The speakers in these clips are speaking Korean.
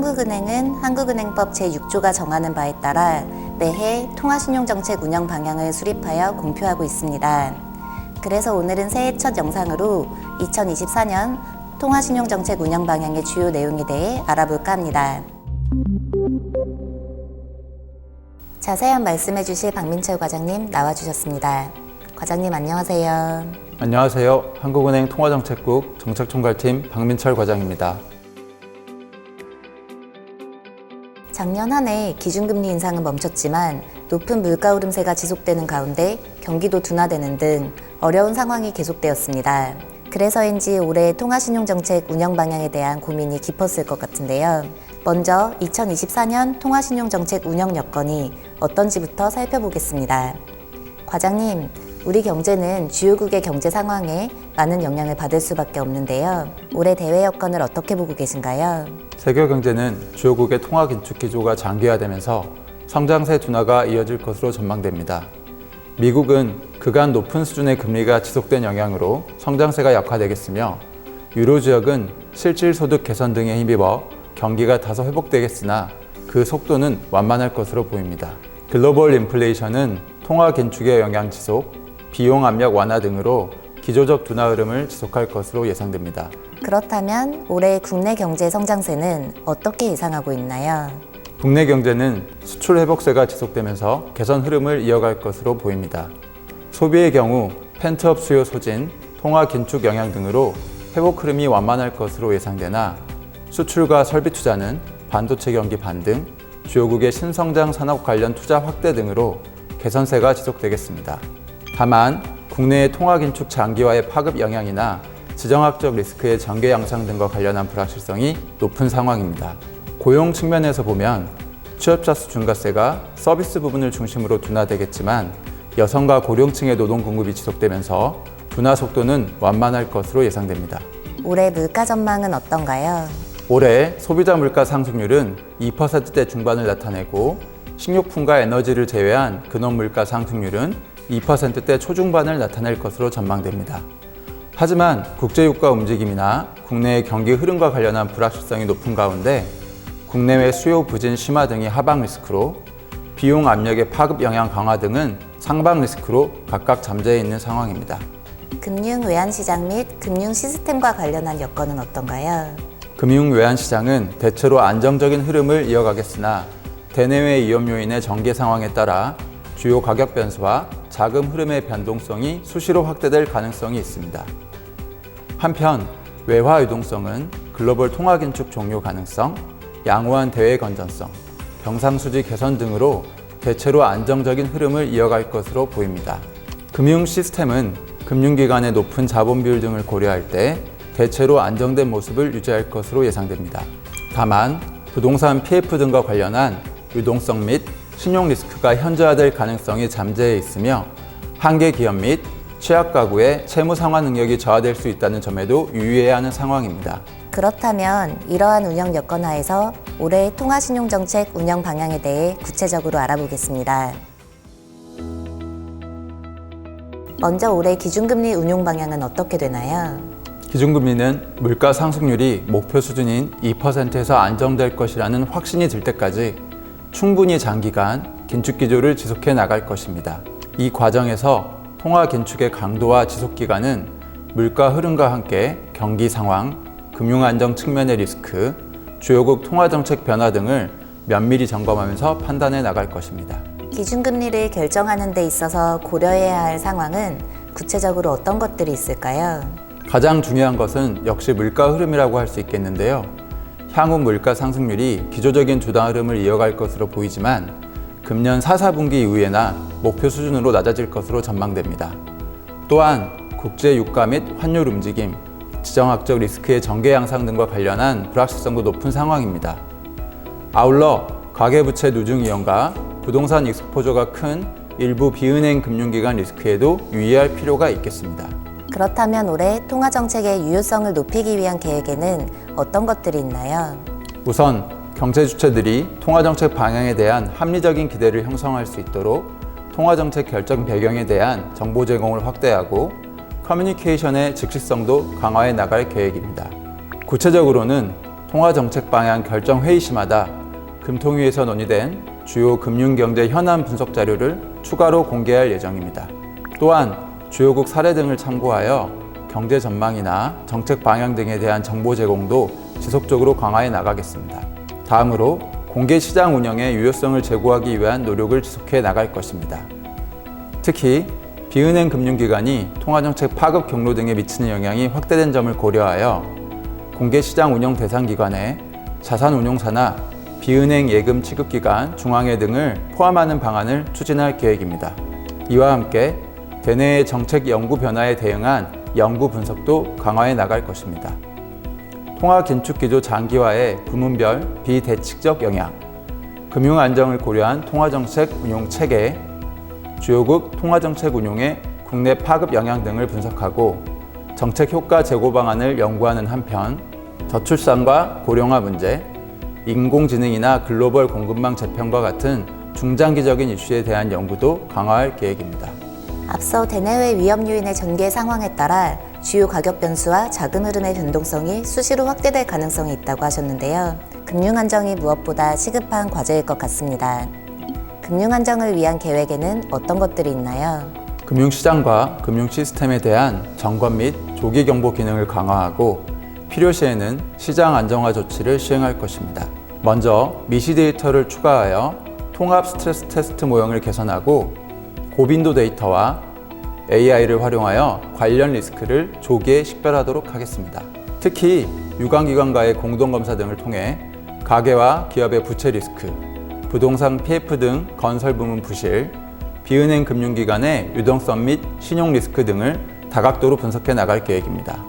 한국은행은 한국은행법 제6조가 정하는 바에 따라 매해 통화신용정책 운영 방향을 수립하여 공표하고 있습니다. 그래서 오늘은 새해 첫 영상으로 2024년 통화신용정책 운영 방향의 주요 내용에 대해 알아볼까 합니다. 자세한 말씀해 주실 박민철 과장님 나와주셨습니다. 과장님 안녕하세요. 안녕하세요. 한국은행 통화정책국 정책총괄팀 박민철 과장입니다. 작년 한 해 기준금리 인상은 멈췄지만 높은 물가 오름세가 지속되는 가운데 경기도 둔화되는 등 어려운 상황이 계속되었습니다. 그래서인지 올해 통화신용정책 운영 방향에 대한 고민이 깊었을 것 같은데요. 먼저 2024년 통화신용정책 운영 여건이 어떤지부터 살펴보겠습니다. 과장님, 우리 경제는 주요국의 경제 상황에 많은 영향을 받을 수밖에 없는데요. 올해 대외 여건을 어떻게 보고 계신가요? 세계 경제는 주요국의 통화 긴축 기조가 장기화되면서 성장세 둔화가 이어질 것으로 전망됩니다. 미국은 그간 높은 수준의 금리가 지속된 영향으로 성장세가 약화되겠으며 유로 지역은 실질 소득 개선 등에 힘입어 경기가 다소 회복되겠으나 그 속도는 완만할 것으로 보입니다. 글로벌 인플레이션은 통화 긴축의 영향 지속, 비용 압력 완화 등으로 기조적 둔화 흐름을 지속할 것으로 예상됩니다. 그렇다면 올해 국내 경제 성장세는 어떻게 예상하고 있나요? 국내 경제는 수출 회복세가 지속되면서 개선 흐름을 이어갈 것으로 보입니다. 소비의 경우 펜트업 수요 소진, 통화 긴축 영향 등으로 회복 흐름이 완만할 것으로 예상되나 수출과 설비 투자는 반도체 경기 반등, 주요국의 신성장 산업 관련 투자 확대 등으로 개선세가 지속되겠습니다. 다만 국내의 통화 긴축 장기화의 파급 영향이나 지정학적 리스크의 전개 양상 등과 관련한 불확실성이 높은 상황입니다. 고용 측면에서 보면 취업자 수 증가세가 서비스 부분을 중심으로 둔화되겠지만 여성과 고령층의 노동 공급이 지속되면서 둔화 속도는 완만할 것으로 예상됩니다. 올해 물가 전망은 어떤가요? 올해 소비자 물가 상승률은 2%대 중반을 나타내고 식료품과 에너지를 제외한 근원 물가 상승률은 2%대 초중반을 나타낼 것으로 전망됩니다. 하지만 국제유가 움직임이나 국내의 경기 흐름과 관련한 불확실성이 높은 가운데 국내외 수요 부진 심화 등이 하방 리스크로 비용 압력의 파급 영향 강화 등은 상방 리스크로 각각 잠재해 있는 상황입니다. 금융 외환 시장 및 금융 시스템과 관련한 여건은 어떤가요? 금융 외환 시장은 대체로 안정적인 흐름을 이어가겠으나 대내외 위험 요인의 전개 상황에 따라 주요 가격 변수와 자금 흐름의 변동성이 수시로 확대될 가능성이 있습니다. 한편 외화 유동성은 글로벌 통화 긴축 종료 가능성, 양호한 대외 건전성, 경상수지 개선 등으로 대체로 안정적인 흐름을 이어갈 것으로 보입니다. 금융 시스템은 금융기관의 높은 자본 비율 등을 고려할 때 대체로 안정된 모습을 유지할 것으로 예상됩니다. 다만 부동산 PF 등과 관련한 유동성 및 신용 리스크가 현저화될 가능성이 잠재해 있으며 한계 기업 및 취약 가구의 채무 상환 능력이 저하될 수 있다는 점에도 유의해야 하는 상황입니다. 그렇다면 이러한 운영 여건 하에서 올해 통화신용정책 운영 방향에 대해 구체적으로 알아보겠습니다. 먼저 올해 기준금리 운용 방향은 어떻게 되나요? 기준금리는 물가 상승률이 목표 수준인 2%에서 안정될 것이라는 확신이 들 때까지 충분히 장기간 긴축 기조를 지속해 나갈 것입니다. 이 과정에서 통화 긴축의 강도와 지속 기간은 물가 흐름과 함께 경기 상황, 금융 안정 측면의 리스크, 주요국 통화 정책 변화 등을 면밀히 점검하면서 판단해 나갈 것입니다. 기준금리를 결정하는 데 있어서 고려해야 할 상황은 구체적으로 어떤 것들이 있을까요? 가장 중요한 것은 역시 물가 흐름이라고 할 수 있겠는데요. 향후 물가 상승률이 기조적인 주당 흐름을 이어갈 것으로 보이지만 금년 4, 4분기 이후에나 목표 수준으로 낮아질 것으로 전망됩니다. 또한 국제 유가 및 환율 움직임, 지정학적 리스크의 전개 양상 등과 관련한 불확실성도 높은 상황입니다. 아울러 가계부채 누중 이용과 부동산 익스포저가 큰 일부 비은행 금융기관 리스크에도 유의할 필요가 있겠습니다. 그렇다면 올해 통화정책의 유효성을 높이기 위한 계획에는 어떤 것들이 있나요? 우선 경제 주체들이 통화정책 방향에 대한 합리적인 기대를 형성할 수 있도록 통화정책 결정 배경에 대한 정보 제공을 확대하고 커뮤니케이션의 즉시성도 강화해 나갈 계획입니다. 구체적으로는 통화 정책 방향 결정 회의 시마다 금통위에서 논의된 주요 금융경제 현안 분석 자료를 추가로 공개할 예정입니다. 또한 주요국 사례 등을 참고하여 경제 전망이나 정책 방향 등에 대한 정보 제공도 지속적으로 강화해 나가겠습니다. 다음으로 공개 시장 운영의 유효성을 제고하기 위한 노력을 지속해 나갈 것입니다. 특히 비은행 금융기관이 통화정책 파급 경로 등에 미치는 영향이 확대된 점을 고려하여 공개 시장 운영 대상 기관에 자산 운용사나 비은행 예금 취급기관, 중앙회 등을 포함하는 방안을 추진할 계획입니다. 이와 함께 대내의 정책 연구 변화에 대응한 연구 분석도 강화해 나갈 것입니다. 통화 긴축 기조 장기화의 부문별 비대칭적 영향, 금융 안정을 고려한 통화 정책 운용 체계, 주요국 통화정책 운용의 국내 파급 영향 등을 분석하고 정책 효과 제고 방안을 연구하는 한편 저출산과 고령화 문제, 인공지능이나 글로벌 공급망 재편과 같은 중장기적인 이슈에 대한 연구도 강화할 계획입니다. 앞서 대내외 위험 요인의 전개 상황에 따라 주요 가격 변수와 자금 흐름의 변동성이 수시로 확대될 가능성이 있다고 하셨는데요. 금융 안정이 무엇보다 시급한 과제일 것 같습니다. 금융 안정을 위한 계획에는 어떤 것들이 있나요? 금융시장과 금융 시스템에 대한 점검 및 조기 경보 기능을 강화하고 필요시에는 시장 안정화 조치를 시행할 것입니다. 먼저 미시 데이터를 추가하여 통합 스트레스 테스트 모형을 개선하고 고빈도 데이터와 AI를 활용하여 관련 리스크를 조기에 식별하도록 하겠습니다. 특히 유관기관과의 공동검사 등을 통해 가계와 기업의 부채 리스크, 부동산 PF 등 건설 부문 부실, 비은행 금융기관의 유동성 및 신용 리스크 등을 다각도로 분석해 나갈 계획입니다.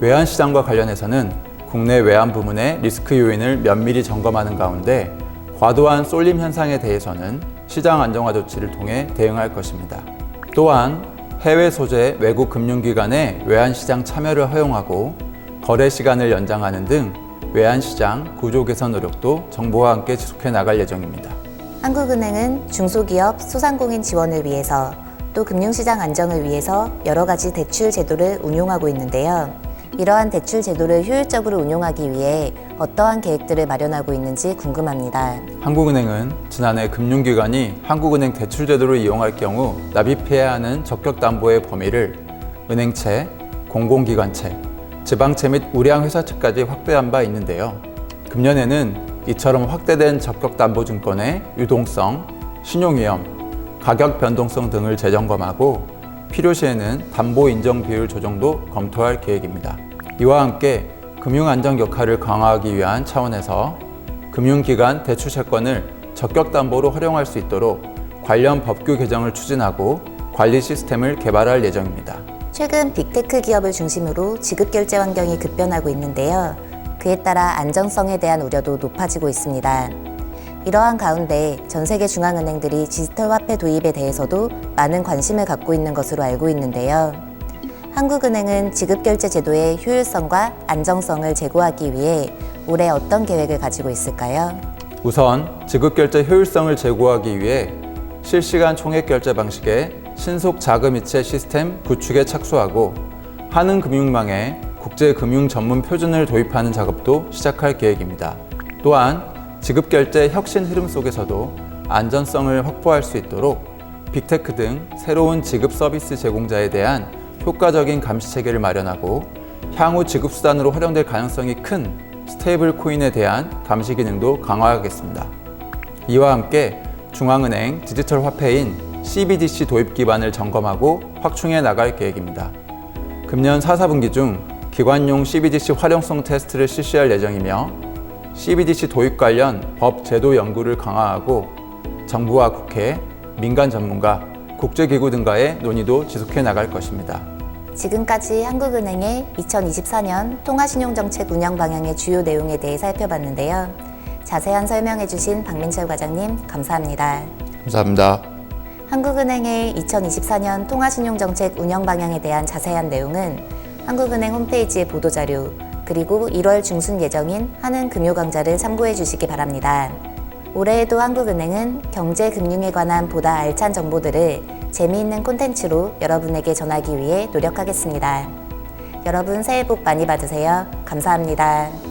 외환 시장과 관련해서는 국내 외환 부문의 리스크 요인을 면밀히 점검하는 가운데 과도한 쏠림 현상에 대해서는 시장 안정화 조치를 통해 대응할 것입니다. 또한 해외 소재 외국 금융기관의 외환 시장 참여를 허용하고 거래 시간을 연장하는 등 외환 시장 구조 개선 노력도 정부와 함께 지속해 나갈 예정입니다. 한국은행은 중소기업, 소상공인 지원을 위해서 또 금융시장 안정을 위해서 여러 가지 대출 제도를 운용하고 있는데요. 이러한 대출 제도를 효율적으로 운용하기 위해 어떠한 계획들을 마련하고 있는지 궁금합니다. 한국은행은 지난해 금융기관이 한국은행 대출제도를 이용할 경우 납입해야 하는 적격담보의 범위를 은행채, 공공기관채, 지방채 및 우량회사 채까지 확대한 바 있는데요. 금년에는 이처럼 확대된 적격담보증권의 유동성, 신용위험, 가격 변동성 등을 재점검하고 필요시에는 담보 인정 비율 조정도 검토할 계획입니다. 이와 함께 금융 안정 역할을 강화하기 위한 차원에서 금융기관 대출 채권을 적격 담보로 활용할 수 있도록 관련 법규 개정을 추진하고 관리 시스템을 개발할 예정입니다. 최근 빅테크 기업을 중심으로 지급 결제 환경이 급변하고 있는데요. 그에 따라 안정성에 대한 우려도 높아지고 있습니다. 이러한 가운데 전 세계 중앙은행들이 디지털 화폐 도입에 대해서도 많은 관심을 갖고 있는 것으로 알고 있는데요. 한국은행은 지급결제 제도의 효율성과 안정성을 제고하기 위해 올해 어떤 계획을 가지고 있을까요? 우선 지급결제 효율성을 제고하기 위해 실시간 총액결제 방식의 신속 자금이체 시스템 구축에 착수하고 한은금융망에 국제금융 전문 표준을 도입하는 작업도 시작할 계획입니다. 또한 지급결제 혁신 흐름 속에서도 안전성을 확보할 수 있도록 빅테크 등 새로운 지급 서비스 제공자에 대한 효과적인 감시 체계를 마련하고 향후 지급 수단으로 활용될 가능성이 큰 스테이블 코인에 대한 감시 기능도 강화하겠습니다. 이와 함께 중앙은행 디지털 화폐인 CBDC 도입 기반을 점검하고 확충해 나갈 계획입니다. 금년 4, 4분기 중 기관용 CBDC 활용성 테스트를 실시할 예정이며 CBDC 도입 관련 법 제도 연구를 강화하고 정부와 국회, 민간 전문가, 국제기구 등과의 논의도 지속해 나갈 것입니다. 지금까지 한국은행의 2024년 통화신용정책 운영 방향의 주요 내용에 대해 살펴봤는데요. 자세한 설명해 주신 박민철 과장님, 감사합니다. 감사합니다. 한국은행의 2024년 통화신용정책 운영 방향에 대한 자세한 내용은 한국은행 홈페이지의 보도자료 그리고 1월 중순 예정인 한은금요강좌를 참고해 주시기 바랍니다. 올해에도 한국은행은 경제 금융에 관한 보다 알찬 정보들을 재미있는 콘텐츠로 여러분에게 전하기 위해 노력하겠습니다. 여러분 새해 복 많이 받으세요. 감사합니다.